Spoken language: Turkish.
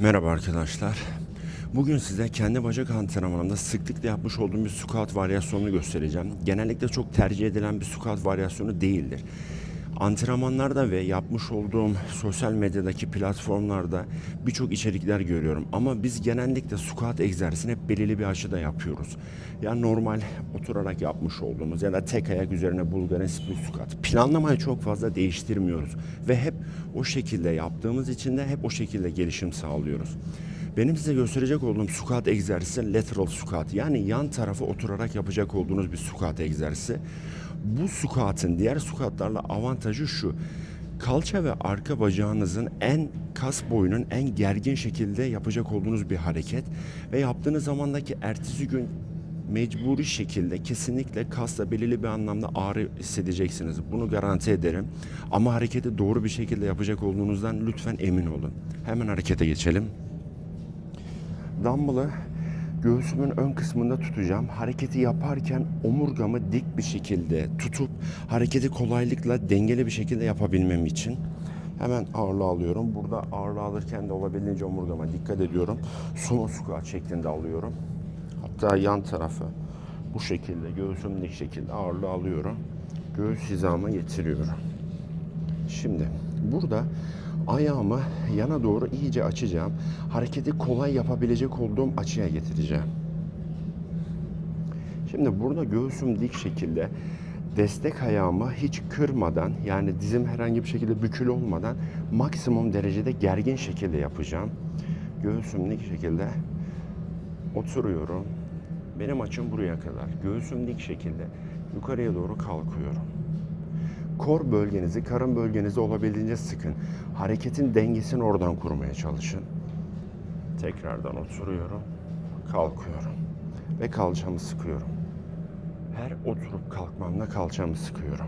Merhaba arkadaşlar. Bugün size kendi bacak antrenmanımda sıklıkla yapmış olduğum bir squat varyasyonunu göstereceğim. Genellikle çok tercih edilen bir squat varyasyonu değildir. Antrenmanlarda ve yapmış olduğum sosyal medyadaki platformlarda birçok içerikler görüyorum. Ama biz genellikle squat egzersizini hep belirli bir açıda yapıyoruz. Ya normal oturarak yapmış olduğumuz ya da tek ayak üzerine Bulgarian split squat. Planlamayı çok fazla değiştirmiyoruz. Ve hep o şekilde yaptığımız için de hep o şekilde gelişim sağlıyoruz. Benim size gösterecek olduğum squat egzersizi lateral squat. Yani yan tarafa oturarak yapacak olduğunuz bir squat egzersizi. Bu squat'ın diğer squatlarla avantajı şu. Kalça ve arka bacağınızın en kas boyunun en gergin şekilde yapacak olduğunuz bir hareket ve yaptığınız zamandaki ertesi gün mecburi şekilde kesinlikle kasla belirli bir anlamda ağrı hissedeceksiniz. Bunu garanti ederim. Ama hareketi doğru bir şekilde yapacak olduğunuzdan lütfen emin olun. Hemen harekete geçelim. Dumbbell'ı göğsümün ön kısmında tutacağım. Hareketi yaparken omurgamı dik bir şekilde tutup hareketi kolaylıkla dengeli bir şekilde yapabilmem için hemen ağırlığı alıyorum. Burada ağırlığı alırken de olabildiğince omurgama dikkat ediyorum. Sumo squat şeklinde alıyorum. Hatta yan tarafı bu şekilde göğsüm dik şekilde ağırlığı alıyorum. Göğüs hizama getiriyorum. Şimdi burada ayağımı yana doğru iyice açacağım. Hareketi kolay yapabilecek olduğum açıya getireceğim. Şimdi burada göğsüm dik şekilde destek ayağımı hiç kırmadan yani dizim herhangi bir şekilde bükül olmadan maksimum derecede gergin şekilde yapacağım. Göğsüm dik şekilde oturuyorum. Benim açım buraya kadar. Göğsüm dik şekilde yukarıya doğru kalkıyorum. Kor bölgenizi, karın bölgenizi olabildiğince sıkın. Hareketin dengesini oradan kurmaya çalışın. Tekrardan oturuyorum, kalkıyorum ve kalçamı sıkıyorum. Her oturup kalkmamda kalçamı sıkıyorum.